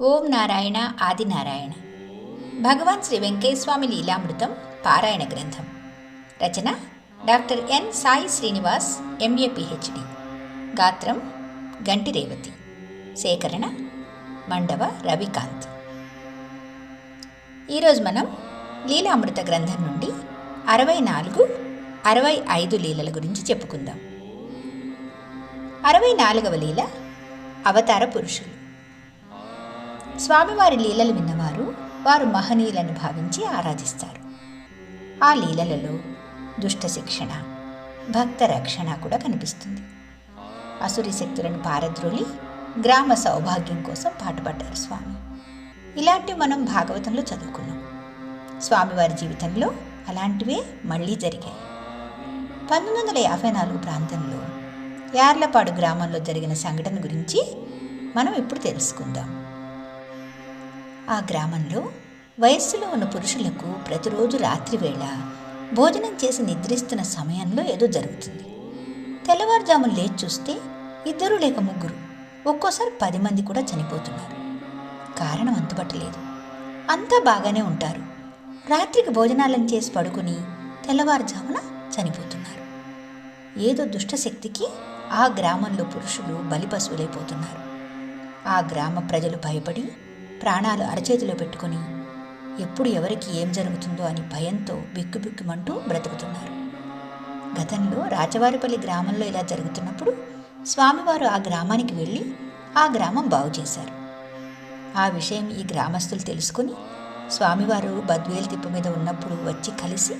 ఓం నారాయణ ఆదినారాయణ భగవాన్ శ్రీ వెంకటేశ్వామి లీలామృతం పారాయణ గ్రంథం. రచన doctor N Sai Srinivas MA PhD. గాత్రం గంటి రేవతి. సేకరణ మండవ రవికాంత్. ఈరోజు మనం లీలామృత గ్రంథం నుండి అరవై నాలుగు అరవై ఐదు లీలల గురించి చెప్పుకుందాం. అరవై నాలుగవ లీల అవతార పురుషులు. స్వామివారి లీలలు విన్నవారు వారు మహనీయులను భావించి ఆరాధిస్తారు. ఆ లీలలలో దుష్ట శిక్షణ భక్త రక్షణ కూడా కనిపిస్తుంది. అసురి శక్తులను పారద్రోలి గ్రామ సౌభాగ్యం కోసం పాటుపడ్డారు స్వామి. ఇలాంటివి మనం భాగవతంలో చదువుకున్నాం. స్వామివారి జీవితంలో అలాంటివే మళ్ళీ జరిగాయి. పంతొమ్మిది వందల యాభై నాలుగు ప్రాంతంలో యార్లపాడు గ్రామంలో జరిగిన సంఘటన గురించి మనం ఇప్పుడు తెలుసుకుందాం. ఆ గ్రామంలో వయస్సులో ఉన్న పురుషులకు ప్రతిరోజు రాత్రివేళ భోజనం చేసి నిద్రిస్తున్న సమయంలో ఏదో జరుగుతుంది. తెల్లవారుజామున లేచి చూస్తే ఇద్దరు లేక ముగ్గురు ఒక్కోసారి పది మంది కూడా చనిపోతున్నారు. కారణం అంతుపట్టలేదు అంతా బాగానే ఉంటారు. రాత్రికి భోజనాలను చేసి పడుకుని తెల్లవారుజామున చనిపోతున్నారు. ఏదో దుష్టశక్తికి ఆ గ్రామంలో పురుషులు బలిపశువులైపోతున్నారు. ఆ గ్రామ ప్రజలు భయపడి ప్రాణాలు అరచేతిలో పెట్టుకొని ఎప్పుడు ఎవరికి ఏం జరుగుతుందో అని భయంతో బిక్కుబిక్కుమంటూ బ్రతుకుతున్నారు. గతంలో రాజవారిపల్లి గ్రామంలో ఇలా జరుగుతున్నప్పుడు స్వామివారు ఆ గ్రామానికి వెళ్ళి ఆ గ్రామం బాగు చేశారు. ఆ విషయం ఈ గ్రామస్తులు తెలుసుకుని స్వామివారు బద్వేలు తిప్పు మీద ఉన్నప్పుడు వచ్చి కలిసి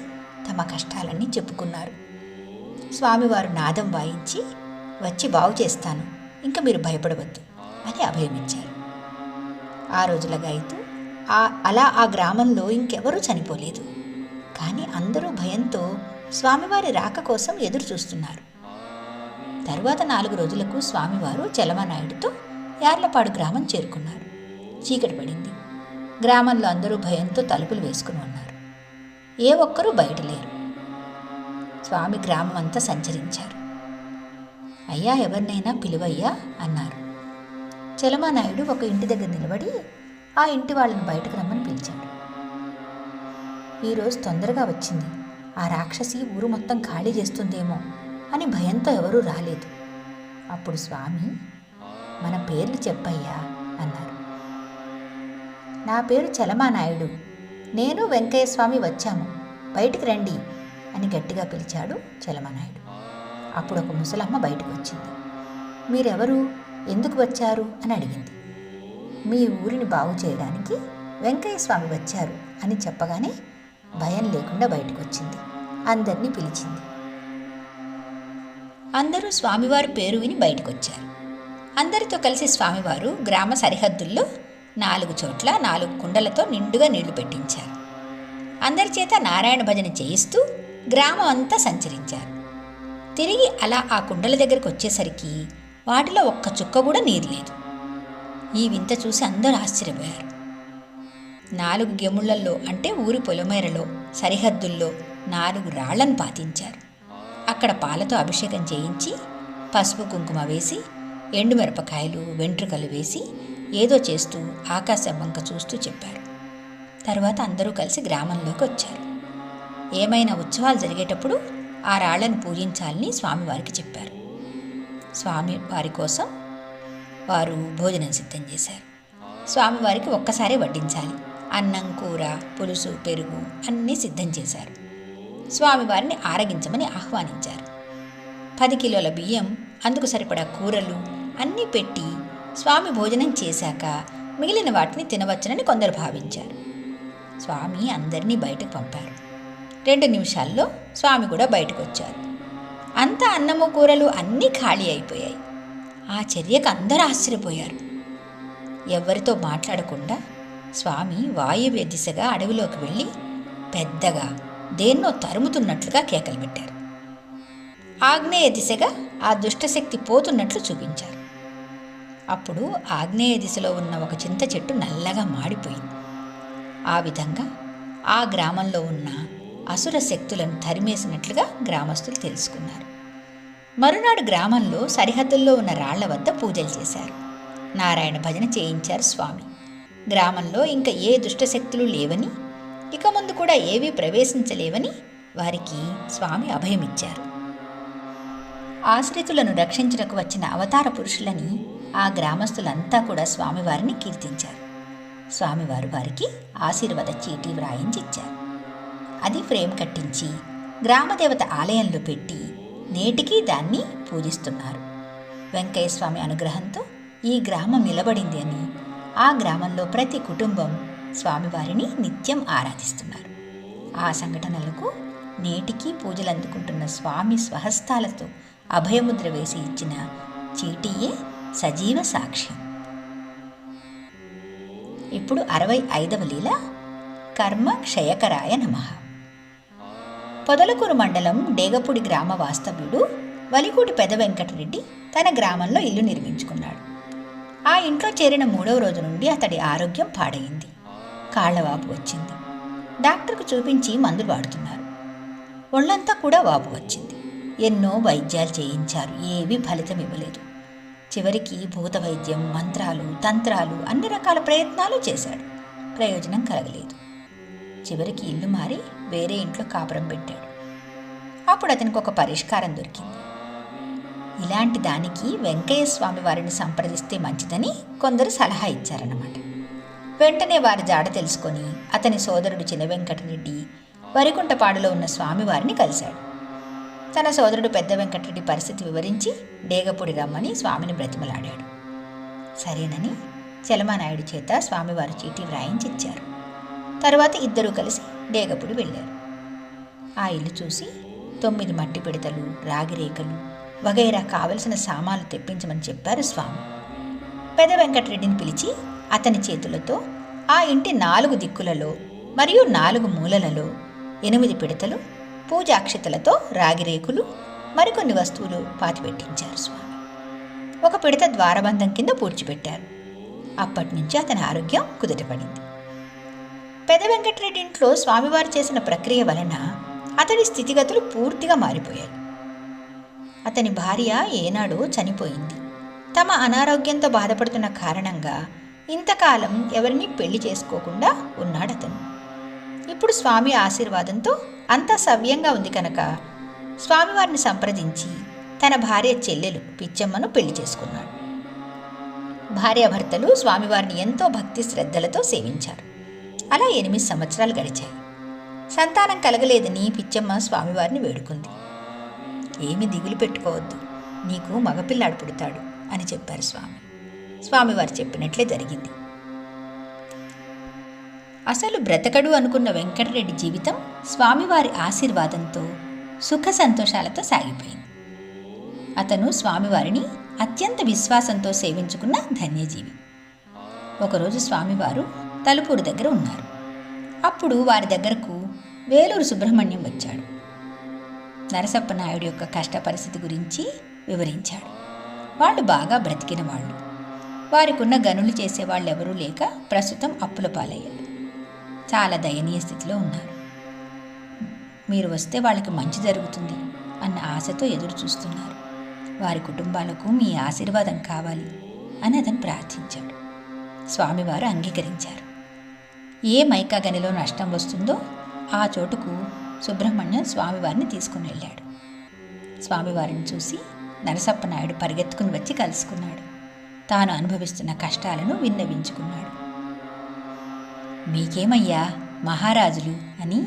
తమ కష్టాలన్నీ చెప్పుకున్నారు. స్వామివారు నాదం వాయించి వచ్చి బాగు చేస్తాను ఇంకా మీరు భయపడవద్దు అని అభయమిచ్చారు. ఆ రోజులగా అయితే ఆ అలా ఆ గ్రామంలో ఇంకెవరూ చనిపోలేదు. కానీ అందరూ భయంతో స్వామివారి రాక కోసం ఎదురు చూస్తున్నారు. తరువాత నాలుగు రోజులకు స్వామివారు చలమనాయుడితో యార్లపాడు గ్రామం చేరుకున్నారు. చీకటి పడింది. గ్రామంలో అందరూ భయంతో తలుపులు వేసుకుని ఉన్నారు. ఏ ఒక్కరూ బయట లేరు. స్వామి గ్రామం అంతా సంచరించారు. అయ్యా ఎవరినైనా పిలువయ్యా అన్నారు. చలమానాయుడు ఒక ఇంటి దగ్గర నిలబడి ఆ ఇంటి వాళ్ళని బయటకు రమ్మని పిలిచాడు. ఈరోజు తొందరగా వచ్చింది. ఆ రాక్షసి ఊరు మొత్తం ఖాళీ చేస్తుందేమో అని భయంతో ఎవరూ రాలేదు. అప్పుడు స్వామి మన పేర్లు చెప్పయ్యా అన్నారు. నా పేరు చలమానాయుడు. నేను వెంకయ్య స్వామి వచ్చాము. బయటికి రండి అని గట్టిగా పిలిచాడు చలమానాయుడు. అప్పుడు ఒక ముసలమ్మ బయటకు వచ్చింది. మీరెవరు? ఎందుకు వచ్చారు అని అడిగింది. మీ ఊరిని బాగు చేయడానికి వెంకయ్య స్వామి వచ్చారు అని చెప్పగానే భయం లేకుండా బయటకు వచ్చింది అందరినీ పిలిచింది. అందరూ స్వామివారి పేరు విని బయటకు వచ్చారు అందరితో కలిసి స్వామివారు గ్రామ సరిహద్దుల్లో నాలుగు చోట్ల నాలుగు కుండలతో నిండుగా నీళ్ళు పెట్టించారు. అందరి చేత నారాయణ భజన చేయిస్తూ గ్రామం అంతా సంచరించారు. తిరిగి అలా ఆ కుండల దగ్గరకు వచ్చేసరికి వాటిలో ఒక్క చుక్క కూడా నీరు లేదు. ఈ వింత చూసి అందరూ ఆశ్చర్యపోయారు. నాలుగు గెముళ్ళలో అంటే ఊరి పొలమేరలో సరిహద్దుల్లో నాలుగు రాళ్ళను పాతించారు. అక్కడ పాలతో అభిషేకం చేయించి పసుపు కుంకుమ వేసి ఎండుమిరపకాయలు వెంట్రుకలు వేసి ఏదో చేస్తూ ఆకాశం వంక చూస్తూ చెప్పారు. తర్వాత అందరూ కలిసి గ్రామంలోకి వచ్చారు. ఏమైనా ఉత్సవాలు జరిగేటప్పుడు ఆ రాళ్ళను పూజించాలని స్వామివారికి చెప్పారు. స్వామి వారి కోసం వారు భోజనం సిద్ధం చేశారు. స్వామివారికి ఒక్కసారి వడ్డించాలి. అన్నం కూర పులుసు పెరుగు అన్నీ సిద్ధం చేశారు. స్వామివారిని ఆరగించమని ఆహ్వానించారు. పది కిలోల బియ్యం అందుకు సరిపడా కూరలు అన్నీ పెట్టి స్వామి భోజనం చేశాక మిగిలిన వాటిని తినవచ్చునని కొందరు భావించారు. స్వామి అందరినీ బయటకు పంపారు. రెండు నిమిషాల్లో స్వామి కూడా బయటకు వచ్చారు. అంతా అన్నము కూరలు అన్నీ ఖాళీ అయిపోయాయి. ఆ చర్యకు అందరూ ఆశ్చర్యపోయారు. ఎవరితో మాట్లాడకుండా స్వామి వాయువ్య దిశగా అడవిలోకి వెళ్ళి పెద్దగా దేన్నో తరుముతున్నట్లుగా కేకలు పెట్టారు. ఆగ్నేయ దిశగా ఆ దుష్టశక్తి పోతున్నట్లు చూపించారు. అప్పుడు ఆగ్నేయ దిశలో ఉన్న ఒక చింత చెట్టు నల్లగా మాడిపోయింది. ఆ విధంగా ఆ గ్రామంలో ఉన్న అసుర శక్తులను తరిమేసినట్లుగా గ్రామస్తులు తెలుసుకున్నారు. మరునాడు గ్రామంలో సరిహద్దుల్లో ఉన్న రాళ్ళ వద్ద పూజలు చేశారు. నారాయణ భజన చేయించారు స్వామి. గ్రామంలో ఇంకా ఏ దుష్టశక్తులు లేవని ఇక ముందు కూడా ఏవీ ప్రవేశించలేవని వారికి స్వామి అభయమిచ్చారు. ఆశ్రితులను రక్షించటకు వచ్చిన అవతార పురుషులని ఆ గ్రామస్తులంతా కూడా స్వామివారిని కీర్తించారు. స్వామివారు వారికి ఆశీర్వాద చీటీ వ్రాయించి ఇచ్చారు అది ఫ్రేమ్ కట్టించి గ్రామదేవత ఆలయంలో పెట్టి నేటికీ దాన్ని పూజిస్తున్నారు. వెంకయ్య స్వామి అనుగ్రహంతో ఈ గ్రామం నిలబడింది అని ఆ గ్రామంలో ప్రతి కుటుంబం స్వామివారిని నిత్యం ఆరాధిస్తున్నారు. ఆ సంఘటనలకు నేటికీ పూజలు అందుకుంటున్న స్వామి స్వహస్తాలతో అభయముద్ర వేసి ఇచ్చిన చీటీయే సజీవ సాక్ష్యం ఇప్పుడు అరవై ఐదవ లీల కర్మ క్షయకరాయ నమః. పొదలకూరు మండలం డేగపూడి గ్రామ వాస్తవ్యుడు వలికూటి పెద వెంకటరెడ్డి తన గ్రామంలో ఇల్లు నిర్మించుకున్నాడు. ఆ ఇంట్లో చేరిన మూడవ రోజు నుండి అతడి ఆరోగ్యం పాడైంది. కాళ్ళవాపు వచ్చింది. డాక్టర్కు చూపించి మందులు వాడుతున్నారు. ఒళ్ళంతా కూడా వాపు వచ్చింది. ఎన్నో వైద్యాలు చేయించారు. ఏవి ఫలితం ఇవ్వలేదు. చివరికి భూత వైద్యం మంత్రాలు తంత్రాలు అన్ని రకాల ప్రయత్నాలు చేశాడు. ప్రయోజనం కలగలేదు. చివరికి ఇల్లు మారి వేరే ఇంట్లో కాపురం పెట్టాడు. అప్పుడు అతనికి ఒక పరిష్కారం దొరికింది. ఇలాంటి దానికి వెంకయ్య స్వామి వారిని సంప్రదిస్తే మంచిదని కొందరు సలహా ఇచ్చారన్నమాట. వెంటనే వారి జాడ తెలుసుకొని అతని సోదరుడు చిన్న వెంకటరెడ్డి వరికుంటపాడులో ఉన్న స్వామివారిని కలిశాడు. తన సోదరుడు పెద్ద వెంకటరెడ్డి పరిస్థితి వివరించి డేగపూడి రమ్మని స్వామిని బ్రతిమలాడాడు. సరేనని చలమానాయుడి చేత స్వామివారి చీటీ వ్రాయించి ఇచ్చారు తర్వాత ఇద్దరూ కలిసి డేగపూడి వెళ్ళారు. ఆ ఇల్లు చూసి తొమ్మిది మట్టి పిడతలు రాగిరేఖలు వగైరా కావలసిన సామాన్లు తెప్పించమని చెప్పారు స్వామి. పెద వెంకటరెడ్డిని పిలిచి అతని చేతులతో ఆ ఇంటి నాలుగు దిక్కులలో మరియు నాలుగు మూలలలో ఎనిమిది పిడతలు పూజాక్షతలతో రాగిరేకులు మరికొన్ని వస్తువులు పాతిపెట్టించారు స్వామి. ఒక పిడత ద్వారబంధం కింద పూడ్చిపెట్టారు. అప్పటి నుంచి అతని ఆరోగ్యం కుదుటపడింది. పెద వెంకటరెడ్డి ఇంట్లో స్వామివారు చేసిన ప్రక్రియ వలన అతడి స్థితిగతులు పూర్తిగా మారిపోయాయి. అతని భార్య ఏనాడో చనిపోయింది. తమ అనారోగ్యంతో బాధపడుతున్న కారణంగా ఇంతకాలం ఎవరిని పెళ్ళి చేసుకోకుండా ఉన్నాడతను. ఇప్పుడు స్వామి ఆశీర్వాదంతో అంతా సవ్యంగా ఉంది కనుక స్వామివారిని సంప్రదించి తన భార్య చెల్లెలు పిచ్చమ్మను పెళ్ళి చేసుకున్నాడు. భార్యాభర్తలు స్వామివారిని ఎంతో భక్తి శ్రద్ధలతో సేవించారు. అలా ఎనిమిది సంవత్సరాలు గడిచాయి. సంతానం కలగలేదని పిచ్చమ్మ స్వామివారిని వేడుకుంది. ఏమి దిగులు పెట్టుకోవద్దు. నీకు మగపిల్లాడు పుడతాడు అని చెప్పారు స్వామి. స్వామివారు చెప్పినట్లే జరిగింది. అసలు బ్రతకడు అనుకున్న వెంకటరెడ్డి జీవితం స్వామివారి ఆశీర్వాదంతో సుఖ సంతోషాలతో సాగిపోయింది. అతను స్వామివారిని అత్యంత విశ్వాసంతో సేవించుకున్న ధన్యజీవి. ఒకరోజు స్వామివారు తలుపూరు దగ్గర ఉన్నారు. అప్పుడు వారి దగ్గరకు వేలూరు సుబ్రహ్మణ్యం వచ్చాడు. నరసప్ప నాయుడు యొక్క కష్ట పరిస్థితి గురించి వివరించాడు. వాళ్ళు బాగా బ్రతికిన వాళ్ళు. వారికున్న గనులు చేసేవాళ్ళు ఎవరూ లేక ప్రస్తుతం అప్పుల పాలయ్యారు. చాలా దయనీయ స్థితిలో ఉన్నారు. మీరు వస్తే వాళ్ళకి మంచి జరుగుతుంది అన్న ఆశతో ఎదురు చూస్తున్నారు. వారి కుటుంబాలకు మీ ఆశీర్వాదం కావాలి అని అతను ప్రార్థించాడు. స్వామివారు అంగీకరించారు. ఏ మైకా గనిలో నష్టం వస్తుందో ఆ చోటుకు సుబ్రహ్మణ్యం స్వామివారిని తీసుకుని వెళ్ళాడు. స్వామివారిని చూసి నరసప్పనాయుడు పరిగెత్తుకుని వచ్చి కలుసుకున్నాడు. తాను అనుభవిస్తున్న కష్టాలను విన్నవించుకున్నాడు. మీకేమయ్యా మహారాజులు అని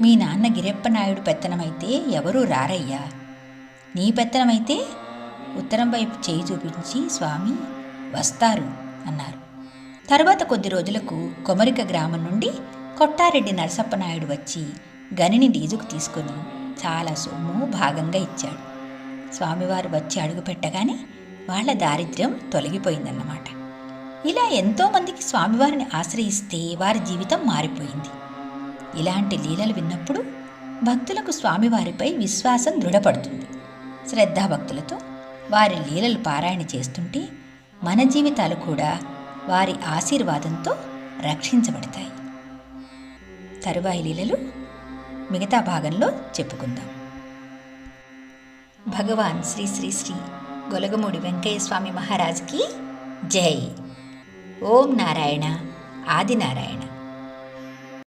మీ నాన్న గిరెప్పనాయుడు పెత్తనమైతే ఎవరూ రారయ్యా. నీ పెత్తనమైతే ఉత్తరం వైపు చేయి చూపించి స్వామి వస్తారు అన్నారు. తర్వాత కొద్ది రోజులకు కొమరిక గ్రామం నుండి కొట్టారెడ్డి నరసప్పనాయుడు వచ్చి గనిని డీజుకు తీసుకొని చాలా సొమ్ము భాగంగా ఇచ్చాడు. స్వామివారు వచ్చి అడుగు పెట్టగానే వాళ్ళ దారిద్ర్యం తొలగిపోయిందన్నమాట. ఇలా ఎంతోమందికి స్వామివారిని ఆశ్రయిస్తే వారి జీవితం మారిపోయింది. ఇలాంటి లీలలు విన్నప్పుడు భక్తులకు స్వామివారిపై విశ్వాసం దృఢపడుతుంది. శ్రద్ధాభక్తులతో వారి లీలలు పారాయణ చేస్తుంటే మన జీవితాలు కూడా వారి ఆశీర్వాదంతో రక్షించబడతాయి. తరువాయి లీలలు మిగతా భాగంలో చెప్పుకుందాం. భగవాన్ శ్రీ శ్రీ శ్రీ గొలగమూడి వెంకయ్య స్వామి మహారాజ్కి జై. ఓం నారాయణ ఆదినారాయణ.